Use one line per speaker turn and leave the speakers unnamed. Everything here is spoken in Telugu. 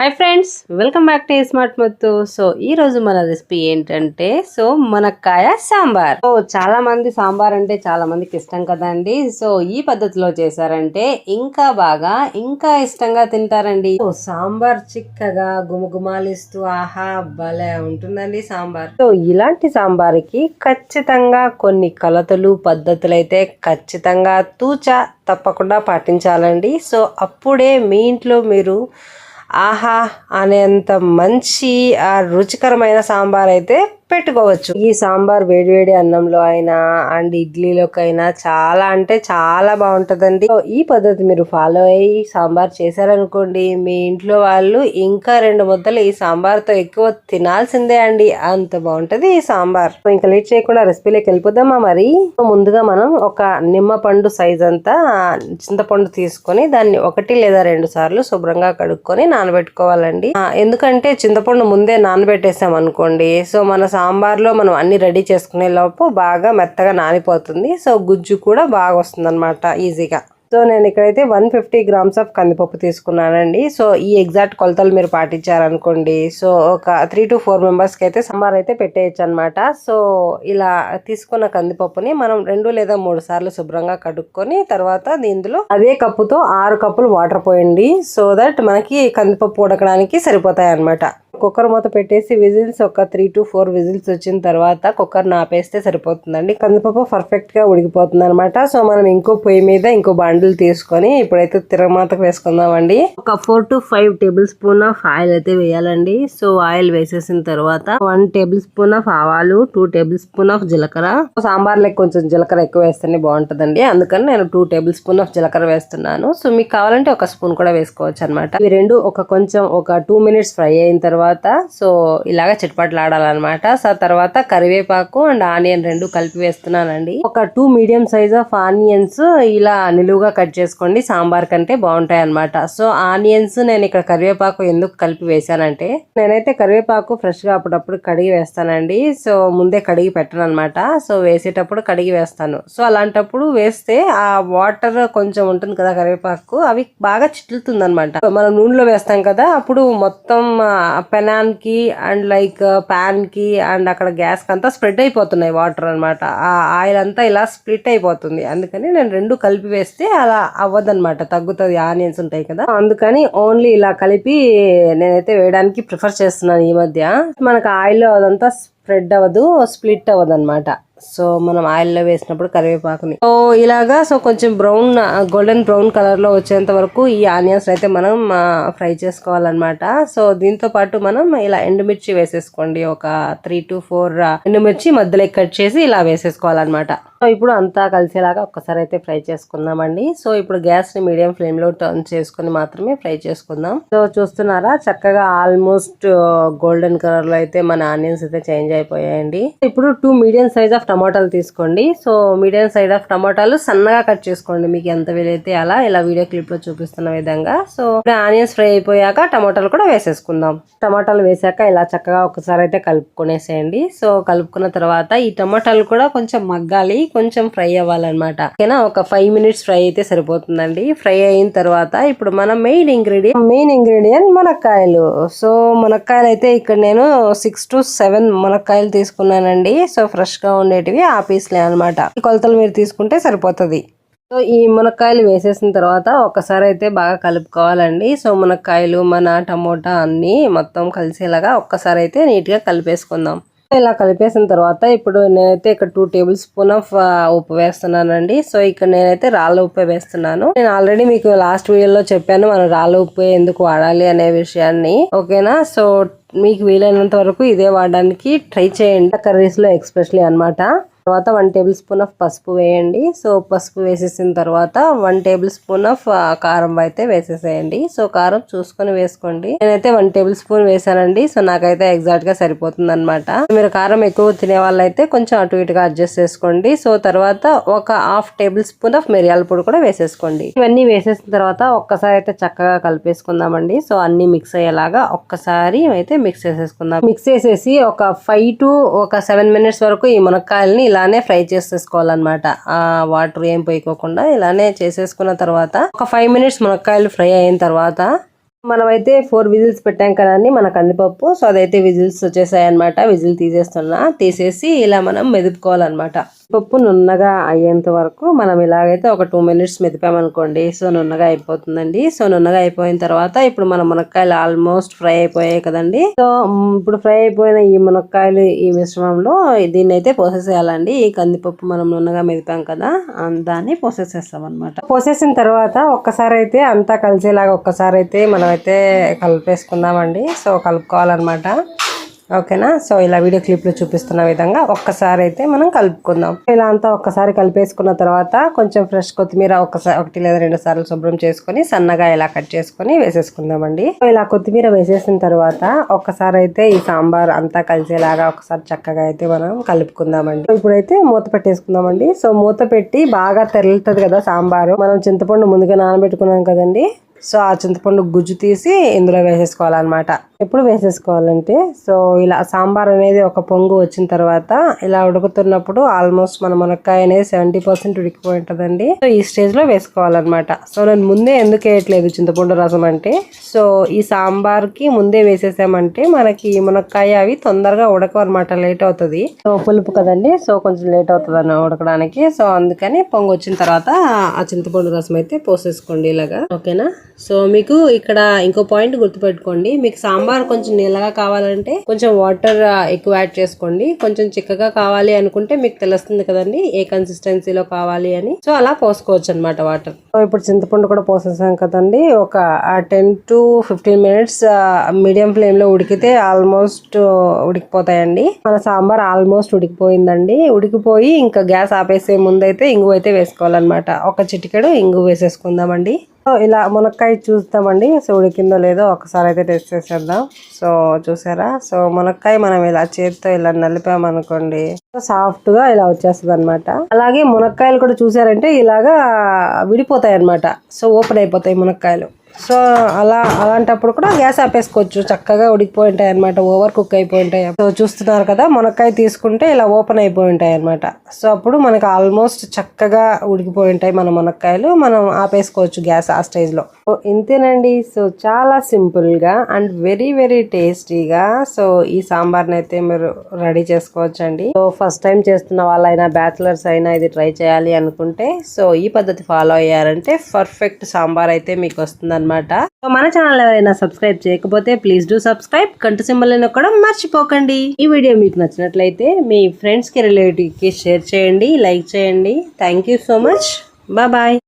Hi friends welcome back to smart మొత్తు so ఈ రోజు మన రెసిపీ ఏంటంటే సో మునక్కాయ సాంబార్. సో చాలా మంది సాంబార్ అంటే చాలా మందికి ఇష్టం కదండి. సో ఈ పద్ధతిలో చేశారంటే ఇంకా బాగా ఇంకా ఇష్టంగా తింటారండి. సో సాంబార్ చిక్కగా గుమగుమాలిస్తూ ఆహా భలే ఉంటుందండి సాంబార్. సో ఇలాంటి సాంబార్కి ఖచ్చితంగా కొన్ని కలతలు పద్ధతులు అయితే ఖచ్చితంగా తూచా తప్పకుండా పాటించాలండి. సో అప్పుడే మీ ఇంట్లో మీరు ఆహా అనేంత మంచి ఆ రుచికరమైన సాంబార్ అయితే పెట్టుకోవచ్చు. ఈ సాంబార్ వేడివేడి అన్నంలో అయినా అండ్ ఇడ్లీలోకైనా చాలా అంటే చాలా బాగుంటుందండి. ఈ పద్ధతి మీరు ఫాలో అయ్యి సాంబార్ చేశారనుకోండి మీ ఇంట్లో వాళ్ళు ఇంకా రెండు ముద్దలు ఈ సాంబార్తో ఎక్కువ తినాల్సిందే అండి. అంత బాగుంటది ఈ సాంబార్. ఇంకా లేట్ చేయకుండా రెసిపీలోకి వెళ్ళిపోదామా మరి? సో ముందుగా మనం ఒక నిమ్మ పండు సైజ్ అంతా చింతపండు తీసుకొని దాన్ని ఒకటి లేదా రెండు సార్లు శుభ్రంగా కడుక్కొని నానబెట్టుకోవాలండి. ఎందుకంటే చింతపండు ముందే నానబెట్టేసాం అనుకోండి సో మన సాంబార్లో మనం అన్ని రెడీ చేసుకునే లోపు బాగా మెత్తగా నానిపోతుంది. సో గుజ్జు కూడా బాగా వస్తుంది ఈజీగా. సో నేను ఇక్కడైతే వన్ ఫిఫ్టీ గ్రామ్స్ ఆఫ్ కందిపప్పు తీసుకున్నానండి. సో ఈ ఎగ్జాక్ట్ కొలతలు మీరు పాటించారనుకోండి. సో ఒక త్రీ టు ఫోర్ మెంబర్స్కి అయితే సాంబార్ అయితే పెట్టేయచ్చు అనమాట సో ఇలా తీసుకున్న కందిపప్పుని మనం రెండు లేదా మూడు సార్లు శుభ్రంగా కడుక్కొని తర్వాత దీనిలో అదే కప్పుతో ఆరు కప్పులు వాటర్ పోయండి. సో దట్ మనకి కందిపప్పు ఉడకడానికి సరిపోతాయి అనమాట కుక్కర్ మూత పెట్టేసి విజిల్స్ ఒక త్రీ టు ఫోర్ విజిల్స్ వచ్చిన తర్వాత కుక్కర్ నాపేస్తే సరిపోతుందండి. కందిపప్పు పర్ఫెక్ట్గా ఉడికిపోతుంది అనమాట సో మనం ఇంకో పొయ్యి మీద ఇంకో బండిల్ తీసుకొని ఇప్పుడైతే తిరగమాతకు వేసుకుందామండి. ఒక four to five tablespoon of oil అయితే వేయాలండి. సో ఆయిల్ వేసేసిన తర్వాత వన్ టేబుల్ స్పూన్ ఆఫ్ ఆవాలు టూ టేబుల్ స్పూన్ ఆఫ్ జీలకర్ర. సాంబార్ లెక్క కొంచెం జీలకర్ర ఎక్కువ వేస్తేనే బాగుంటుందండి. అందుకని నేను టూ టేబుల్ స్పూన్ ఆఫ్ జీలకర్ర వేస్తున్నాను. సో మీకు కావాలంటే ఒక స్పూన్ కూడా వేసుకోవచ్చు అనమాట ఇవి రెండు ఒక కొంచెం ఒక టూ మినిట్స్ ఫ్రై అయిన తర్వాత తర్వాత సో ఇలాగ చిట్పట్లాడాలన్నమాట. సో తర్వాత కరివేపాకు అండ్ ఆనియన్ రెండు కలిపి వేస్తున్నానండి. ఒక two medium size of onions ఇలా నిలువుగా కట్ చేసుకోండి. సాంబార్ కంటే బాగుంటాయి అనమాట సో ఆనియన్స్ నేను ఇక్కడ కరివేపాకు ఎందుకు కలిపి వేసానంటే నేనైతే కరివేపాకు ఫ్రెష్గా అప్పుడప్పుడు కడిగి వేస్తానండి. సో ముందే కడిగి పెట్టను అనమాట సో వేసేటప్పుడు కడిగి వేస్తాను. సో అలాంటప్పుడు వేస్తే ఆ వాటర్ కొంచెం ఉంటుంది కదా కరివేపాకు అవి బాగా చిట్లుతుంది అనమాట మనం నూనెలో వేస్తాం కదా అప్పుడు మొత్తం పెనాన్కి అండ్ లైక్ ప్యాన్కి అండ్ అక్కడ గ్యాస్కి అంతా స్ప్రెడ్ అయిపోతున్నాయి వాటర్ అనమాట ఆ ఆయిల్ అంతా ఇలా స్ప్లిట్ అయిపోతుంది. అందుకని నేను రెండు కలిపి వేస్తే అలా అవ్వదనమాట తగ్గుతుంది. ఆనియన్స్ ఉంటాయి కదా. అందుకని ఓన్లీ ఇలా కలిపి నేనైతే వేయడానికి ప్రిఫర్ చేస్తున్నాను ఈ మధ్య. మనకు ఆయిల్ అదంతా స్ప్రెడ్ అవ్వదు స్ప్లిట్ అవ్వదు అనమాట సో మనం ఆయిల్లో వేసినప్పుడు కరివేపాకుని. సో ఇలాగా సో కొంచెం బ్రౌన్ గోల్డెన్ బ్రౌన్ కలర్లో వచ్చేంత వరకు ఈ ఆనియన్స్ అయితే మనం ఫ్రై చేసుకోవాలన్నమాట. సో దీంతో పాటు మనం ఇలా ఎండుమిర్చి వేసేసుకోండి. ఒక త్రీ టు ఫోర్ ఎండుమిర్చి మధ్యలో కట్ చేసి ఇలా వేసేసుకోవాలన్నమాట. సో ఇప్పుడు అంతా కలిసేలాగా ఒక్కసారి అయితే ఫ్రై చేసుకుందామండి. సో ఇప్పుడు గ్యాస్ని మీడియం ఫ్లేమ్లో టర్న్ చేసుకుని మాత్రమే ఫ్రై చేసుకుందాం. సో చూస్తున్నారా చక్కగా ఆల్మోస్ట్ గోల్డెన్ కలర్లో అయితే మన ఆనియన్స్ అయితే చేంజ్ అయిపోయాయండి. ఇప్పుడు టూ మీడియం సైజ్ ఆఫ్ టమాటాలు తీసుకోండి. సో మీడియం సైజ్ ఆఫ్ టమాటాలు సన్నగా కట్ చేసుకోండి. మీకు ఎంత వీలైతే అలా. ఇలా వీడియో క్లిప్లో చూపిస్తున్న విధంగా. సో ఇప్పుడు ఆనియన్స్ ఫ్రై అయిపోయాక టమాటాలు కూడా వేసేసుకుందాం. టమాటాలు వేసాక ఇలా చక్కగా ఒకసారి అయితే కలుపుకునేసేయండి. సో కలుపుకున్న తర్వాత ఈ టమాటాలు కూడా కొంచెం మగ్గాలి. కొంచెం ఫ్రై అవ్వాలన్నమాట. ఓకేనా? ఒక ఫైవ్ మినిట్స్ ఫ్రై అయితే సరిపోతుందండి. ఫ్రై అయిన తర్వాత ఇప్పుడు మన మెయిన్ ఇంగ్రీడియంట్ మెయిన్ ఇంగ్రీడియంట్ మునక్కాయలు. సో మునక్కాయలు అయితే ఇక్కడ నేను సిక్స్ టు సెవెన్ మునక్కాయలు తీసుకున్నానండి. సో ఫ్రెష్గా ఉండేటివి ఆ పీస్లే అనమాట కొలతలు మీరు తీసుకుంటే సరిపోతుంది. సో ఈ మునక్కాయలు వేసేసిన తర్వాత ఒక్కసారి అయితే బాగా కలుపుకోవాలండి. సో మునక్కాయలు మన టమోటా అన్ని మొత్తం కలిసేలాగా ఒక్కసారి అయితే నీట్గా కలిపేసుకుందాం ఇలా కలిపేసిన తర్వాత ఇప్పుడు నేనైతే ఇక్కడ టూ టేబుల్ స్పూన్ ఆఫ్ ఉప్పు వేస్తున్నానండి. సో ఇక్కడ నేనైతే రాళ్ళ ఉప్పు వేస్తున్నాను. నేను ఆల్రెడీ మీకు లాస్ట్ వీడియోలో చెప్పాను మనం రాళ్ళ ఉప్పు ఎందుకు వాడాలి అనే విషయాన్ని. ఓకేనా? సో మీకు వీలైనంత వరకు ఇదే వాడడానికి ట్రై చేయండి. కర్రీస్లో ఎక్స్పెషలీ అనమాట తర్వాత వన్ టేబుల్ స్పూన్ ఆఫ్ పసుపు వేయండి. సో పసుపు వేసేసిన తర్వాత వన్ టేబుల్ స్పూన్ ఆఫ్ కారం అయితే వేసేసేయండి. సో కారం చూసుకొని వేసుకోండి. నేనైతే వన్ టేబుల్ స్పూన్ వేసానండి. సో నాకైతే ఎగ్జాక్ట్గా సరిపోతుంది అనమాట మీరు కారం ఎక్కువ తినే వాళ్ళైతే కొంచెం అటు ఇటుగా అడ్జస్ట్ చేసుకోండి. సో తర్వాత ఒక హాఫ్ టేబుల్ స్పూన్ ఆఫ్ మిరియాల పొడి కూడా వేసేసుకోండి. ఇవన్నీ వేసేసిన తర్వాత ఒక్కసారి అయితే చక్కగా కలిపేసుకుందామండి. సో అన్ని మిక్స్ అయ్యేలాగా ఒక్కసారి అయితే మిక్స్ చేసేసుకుందాం. మిక్స్ చేసేసి ఒక ఫైవ్ టు ఒక సెవెన్ మినిట్స్ వరకు ఈ మునక్కాయల్ని ఇలానే ఫ్రై చేసేసుకోవాలన్నమాట. ఆ వాటర్ ఏం పోయికోకుండా ఇలానే చేసేసుకున్న తర్వాత ఒక ఫైవ్ మినిట్స్ మునక్కాయలు ఫ్రై అయిన తర్వాత మనమైతే ఫోర్ విజిల్స్ పెట్టాం కదండి మన కందిపప్పు. సో అదైతే విజిల్స్ వచ్చేసాయి అనమాట విజిల్ తీసేస్తున్నా తీసేసి ఇలా మనం మెదుపుకోవాలన్నమాట. పప్పు నున్నగా అయ్యేంత వరకు మనం ఇలాగైతే ఒక టూ మినిట్స్ మెదిపామనుకోండి. సో నున్నగా అయిపోతుందండి. సో నున్నగా అయిపోయిన తర్వాత ఇప్పుడు మన మునక్కాయలు ఆల్మోస్ట్ ఫ్రై అయిపోయాయి కదండి. సో ఇప్పుడు ఫ్రై అయిపోయిన ఈ మునక్కాయలు ఈ మిశ్రమంలో దీన్ని అయితే పోసేసేయాలండి ఈ కందిపప్పు మనం నున్నగా మెదిపాం కదా దాన్ని పోసేసేస్తాం అనమాట పోసేసిన తర్వాత ఒక్కసారి అయితే అంతా కలిసేలాగా ఒక్కసారి అయితే మనం అయితే కలిపేసుకుందామండి. సో కలుపుకోవాలన్నమాట. ఓకేనా? సో ఇలా వీడియో క్లిప్లో చూపిస్తున్న విధంగా ఒక్కసారి అయితే మనం కలుపుకుందాం. ఇలా అంతా ఒక్కసారి కలిపేసుకున్న తర్వాత కొంచెం ఫ్రెష్ కొత్తిమీర ఒకసారి ఒకటి లేదా రెండు సార్లు శుభ్రం చేసుకొని సన్నగా ఇలా కట్ చేసుకొని వేసేసుకుందామండి. ఇలా కొత్తిమీర వేసేసిన తర్వాత ఒక్కసారి అయితే ఈ సాంబార్ అంతా కలిసేలాగా ఒకసారి చక్కగా అయితే మనం కలుపుకుందామండి. ఇప్పుడైతే మూత పెట్టేసుకుందామండి. సో మూత పెట్టి బాగా తెరలుతుంది కదా సాంబారు. మనం చింతపండు ముందుగా నానబెట్టుకున్నాం కదండి. సో ఆ చింతపండు గుజ్జు తీసి ఇందులో వేసేసుకోవాలన్నమాట. ఎప్పుడు వేసేసుకోవాలంటే సో ఇలా సాంబార్ అనేది ఒక పొంగు వచ్చిన తర్వాత ఇలా ఉడుకుతున్నప్పుడు ఆల్మోస్ట్ మన మునక్కాయ అనేది సెవెంటీ పర్సెంట్ ఉడికిపోయి ఉంటుందండి. సో ఈ స్టేజ్లో వేసుకోవాలన్నమాట. సో నేను ముందే ఎందుకు వేయట్లేదు చింతపండు రసం అంటే సో ఈ సాంబార్కి ముందే వేసేసామంటే మనకి మునక్కాయ అవి తొందరగా ఉడకవు అనమాట లేట్ అవుతుంది. సో పులుపు కదండి సో కొంచెం లేట్ అవుతుంది అన్న ఉడకడానికి. సో అందుకని పొంగు వచ్చిన తర్వాత ఆ చింతపండు రసం అయితే పోసేసుకోండి ఇలాగా. ఓకేనా? సో మీకు ఇక్కడ ఇంకో పాయింట్ గుర్తుపెట్టుకోండి. మీకు సాంబార్ కొంచెం నీళ్ళగా కావాలంటే కొంచెం వాటర్ ఎక్కువ యాడ్ చేసుకోండి. కొంచెం చిక్కగా కావాలి అనుకుంటే మీకు తెలుస్తుంది కదండి ఏ కన్సిస్టెన్సీలో కావాలి అని. సో అలా పోసుకోవచ్చు అనమాట వాటర్. సో ఇప్పుడు చింతపండు కూడా పోసేసాం కదండి. ఒక ten to fifteen minutes medium ఫ్లేమ్లో ఉడికితే ఆల్మోస్ట్ ఉడికిపోతాయండి. మన సాంబార్ ఆల్మోస్ట్ ఉడికిపోయిందండి. ఉడికిపోయి ఇంకా గ్యాస్ ఆపేసే ముందైతే ఇంగు అయితే వేసుకోవాలన్నమాట. ఒక చిటికెడు ఇంగు వేసేసుకుందామండి. ఇలా మునక్కాయ చూద్దామండి సో ఉడికిందో లేదో ఒకసారి అయితే టెస్ట్ చేసేద్దాం. సో చూసారా? సో మునక్కాయ మనం ఇలా చేతితో ఇలా నలిపామనుకోండి. సాఫ్ట్గా ఇలా వచ్చేస్తుంది అనమాట అలాగే మునక్కాయలు కూడా చూసారంటే ఇలాగా విడిపోతాయి అనమాట సో ఓపెన్ అయిపోతాయి మునక్కాయలు. సో అలా అలాంటప్పుడు కూడా గ్యాస్ ఆపేసుకోవచ్చు. చక్కగా ఉడికిపోయి ఉంటాయి అనమాట ఓవర్ కుక్ అయిపోయి ఉంటాయి సో చూస్తున్నారు కదా మునక్కాయ తీసుకుంటే ఇలా ఓపెన్ అయిపోయి ఉంటాయి అనమాట సో అప్పుడు మనకి ఆల్మోస్ట్ చక్కగా ఉడికిపోయి ఉంటాయి మన మునక్కాయలు. మనం ఆపేసుకోవచ్చు గ్యాస్ ఆ స్టేజ్లో. సో ఇంతేనండి. సో చాలా సింపుల్గా అండ్ వెరీ వెరీ టేస్టీగా సో ఈ సాంబార్ని అయితే మీరు రెడీ చేసుకోవచ్చు అండి సో ఫస్ట్ టైం చేస్తున్న వాళ్ళైనా బ్యాచిలర్స్ అయినా ఇది ట్రై చేయాలి అనుకుంటే సో ఈ పద్ధతి ఫాలో అయ్యారంటే పర్ఫెక్ట్ సాంబార్ అయితే మీకు వస్తుంది అనమాట మన ఛానల్ ఎవరైనా సబ్స్క్రైబ్ చేయకపోతే ప్లీజ్ డూ సబ్స్క్రైబ్ కంటి సింబల్ నొక్కడం మర్చిపోకండి. ఈ వీడియో మీకు నచ్చినట్లయితే మీ ఫ్రెండ్స్కి రిలేటివ్కి షేర్ చేయండి లైక్ చేయండి. Thank you so much bye